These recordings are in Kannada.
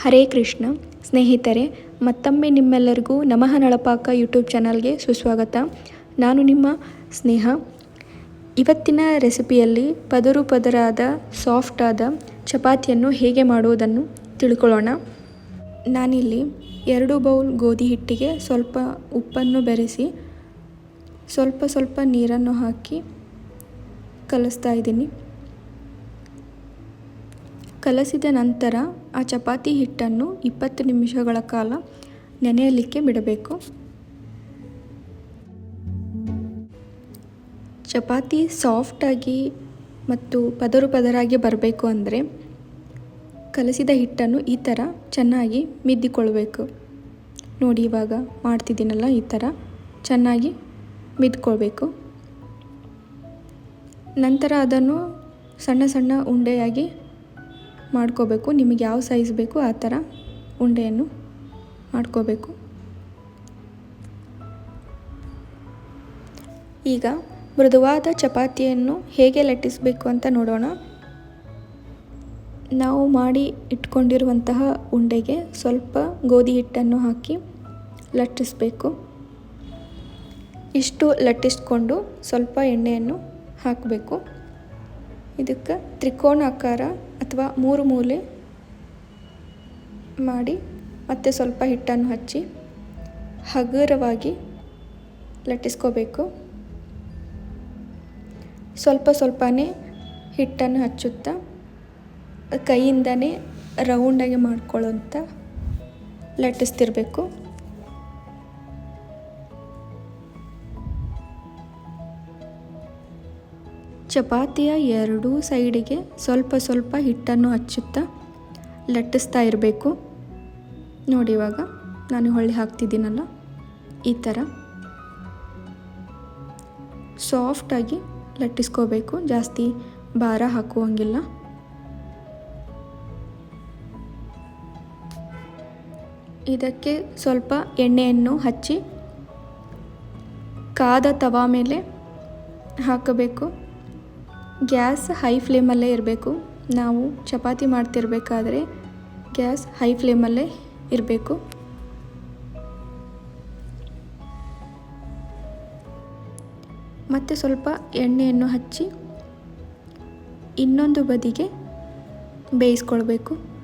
ಹರೇ ಕೃಷ್ಣ. ಸ್ನೇಹಿತರೆ, ಮತ್ತೊಮ್ಮೆ ನಿಮ್ಮೆಲ್ಲರಿಗೂ ನಮಃ ನಳಪಾಕ ಯೂಟ್ಯೂಬ್ ಚಾನಲ್ಗೆ ಸುಸ್ವಾಗತ. ನಾನು ನಿಮ್ಮ ಸ್ನೇಹ. ಇವತ್ತಿನ ರೆಸಿಪಿಯಲ್ಲಿ ಪದರು ಪದರಾದ ಸಾಫ್ಟ್ ಆದ ಚಪಾತಿಯನ್ನು ಹೇಗೆ ಮಾಡುವುದನ್ನು ತಿಳ್ಕೊಳ್ಳೋಣ. ನಾನಿಲ್ಲಿ ಎರಡು ಬೌಲ್ ಗೋಧಿ ಹಿಟ್ಟಿಗೆ ಸ್ವಲ್ಪ ಉಪ್ಪನ್ನು ಬೆರೆಸಿ, ಸ್ವಲ್ಪ ಸ್ವಲ್ಪ ನೀರನ್ನು ಹಾಕಿ ಕಲಿಸ್ತಾ ಇದ್ದೀನಿ. ಕಲಸಿದ ನಂತರ ಆ ಚಪಾತಿ ಹಿಟ್ಟನ್ನು ಇಪ್ಪತ್ತು ನಿಮಿಷಗಳ ಕಾಲ ನೆನೆಯಲಿಕ್ಕೆ ಬಿಡಬೇಕು. ಚಪಾತಿ ಸಾಫ್ಟಾಗಿ ಮತ್ತು ಪದರು ಪದರಾಗಿ ಬರಬೇಕು ಅಂದರೆ ಕಲಸಿದ ಹಿಟ್ಟನ್ನು ಈ ಥರ ಚೆನ್ನಾಗಿ ಮಿದ್ದಿಕೊಳ್ಬೇಕು. ನೋಡಿ ಇವಾಗ ಮಾಡ್ತಿದ್ದೀನಲ್ಲ ಈ ಥರ ಚೆನ್ನಾಗಿ ಮಿದ್ಕೊಳ್ಬೇಕು. ನಂತರ ಅದನ್ನು ಸಣ್ಣ ಸಣ್ಣ ಉಂಡೆಯಾಗಿ ಮಾಡ್ಕೋಬೇಕು, ನಿಮಗೆ ಯಾವ ಸೈಜ್ ಬೇಕು ಆ ಥರ ಉಂಡೆಯನ್ನು ಮಾಡ್ಕೋಬೇಕು. ಈಗ ಮೃದುವಾದ ಚಪಾತಿಯನ್ನು ಹೇಗೆ ಲಟ್ಟಿಸಬೇಕು ಅಂತ ನೋಡೋಣ. ನಾವು ಮಾಡಿ ಇಟ್ಕೊಂಡಿರುವಂತಹ ಉಂಡೆಗೆ ಸ್ವಲ್ಪ ಗೋಧಿ ಹಿಟ್ಟನ್ನು ಹಾಕಿ ಲಟ್ಟಿಸಬೇಕು. ಇಷ್ಟು ಲಟ್ಟಿಸ್ಕೊಂಡು ಸ್ವಲ್ಪ ಎಣ್ಣೆಯನ್ನು ಹಾಕಬೇಕು. ಇದಕ್ಕೆ ತ್ರಿಕೋನಾಕಾರ ಅಥವಾ ಮೂರು ಮೂಲೆ ಮಾಡಿ ಮತ್ತೆ ಸ್ವಲ್ಪ ಹಿಟ್ಟನ್ನು ಹಚ್ಚಿ ಹಗುರವಾಗಿ ಲಟ್ಟಿಸ್ಕೋಬೇಕು. ಸ್ವಲ್ಪ ಸ್ವಲ್ಪನೇ ಹಿಟ್ಟನ್ನು ಹಚ್ಚುತ್ತಾ ಕೈಯಿಂದನೇ ರೌಂಡಾಗಿ ಮಾಡ್ಕೊಳ್ಳೋಂಥ ಲಟ್ಟಿಸ್ತಿರ್ಬೇಕು. ಚಪಾತಿಯ ಎರಡೂ ಸೈಡಿಗೆ ಸ್ವಲ್ಪ ಸ್ವಲ್ಪ ಹಿಟ್ಟನ್ನು ಹಚ್ಚುತ್ತಾ ಲಟ್ಟಿಸ್ತಾ ಇರಬೇಕು. ನೋಡಿ ಇವಾಗ ನಾನು ಹೊಳ್ಳಿ ಹಾಕ್ತಿದ್ದೀನಲ್ಲ, ಈ ಥರ ಸಾಫ್ಟಾಗಿ ಲಟ್ಟಿಸ್ಕೋಬೇಕು. ಜಾಸ್ತಿ ಭಾರ ಹಾಕುವಂಗಿಲ್ಲ. ಇದಕ್ಕೆ ಸ್ವಲ್ಪ ಎಣ್ಣೆಯನ್ನು ಹಚ್ಚಿ ಕಾದ ತವಾ ಮೇಲೆ ಹಾಕಬೇಕು. ಗ್ಯಾಸ್ ಹೈ ಫ್ಲೇಮಲ್ಲೇ ಇರಬೇಕು. ನಾವು ಚಪಾತಿ ಮಾಡ್ತಿರ್ಬೇಕಾದ್ರೆ ಗ್ಯಾಸ್ ಹೈ ಫ್ಲೇಮಲ್ಲೇ ಇರಬೇಕು. ಮತ್ತು ಸ್ವಲ್ಪ ಎಣ್ಣೆಯನ್ನು ಹಚ್ಚಿ ಇನ್ನೊಂದು ಬದಿಗೆ ಬೇಯಿಸ್ಕೊಳ್ಬೇಕು.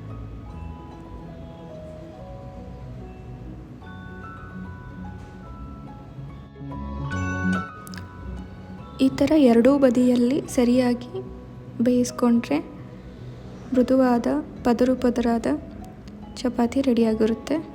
ಈ ಥರ ಎರಡೂ ಬದಿಯಲ್ಲಿ ಸರಿಯಾಗಿ ಬೇಯಿಸ್ಕೊಂಡ್ರೆ ಮೃದುವಾದ ಪದರು ಪದರಾದ ಚಪಾತಿ ರೆಡಿಯಾಗಿರುತ್ತೆ.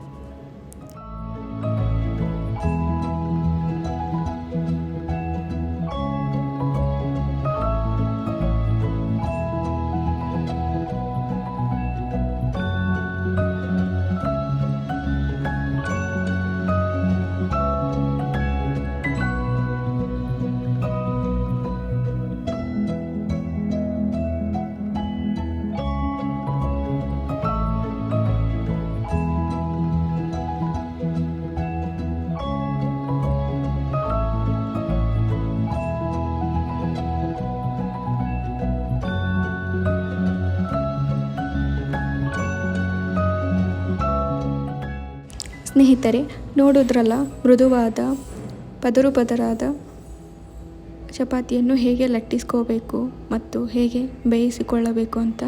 ಸ್ನೇಹಿತರೆ, ನೋಡಿದ್ರಲ್ಲ, ಮೃದುವಾದ ಪದರು ಪದರಾದ ಚಪಾತಿಯನ್ನು ಹೇಗೆ ಲಟ್ಟಿಸ್ಕೋಬೇಕು ಮತ್ತು ಹೇಗೆ ಬೇಯಿಸಿಕೊಳ್ಳಬೇಕು ಅಂತ?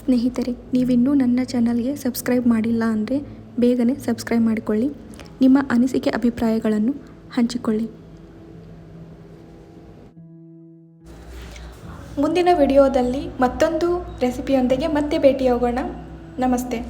ಸ್ನೇಹಿತರೆ, ನೀವಿನ್ನೂ ನನ್ನ ಚಾನಲ್ಗೆ ಸಬ್ಸ್ಕ್ರೈಬ್ ಮಾಡಿಲ್ಲ ಅಂದರೆ ಬೇಗನೆ ಸಬ್ಸ್ಕ್ರೈಬ್ ಮಾಡಿಕೊಳ್ಳಿ. ನಿಮ್ಮ ಅನಿಸಿಕೆ ಅಭಿಪ್ರಾಯಗಳನ್ನು ಹಂಚಿಕೊಳ್ಳಿ. ಮುಂದಿನ ವಿಡಿಯೋದಲ್ಲಿ ಮತ್ತೊಂದು ರೆಸಿಪಿಯೊಂದಿಗೆ ಮತ್ತೆ ಭೇಟಿಯಾಗೋಣ. ನಮಸ್ತೆ.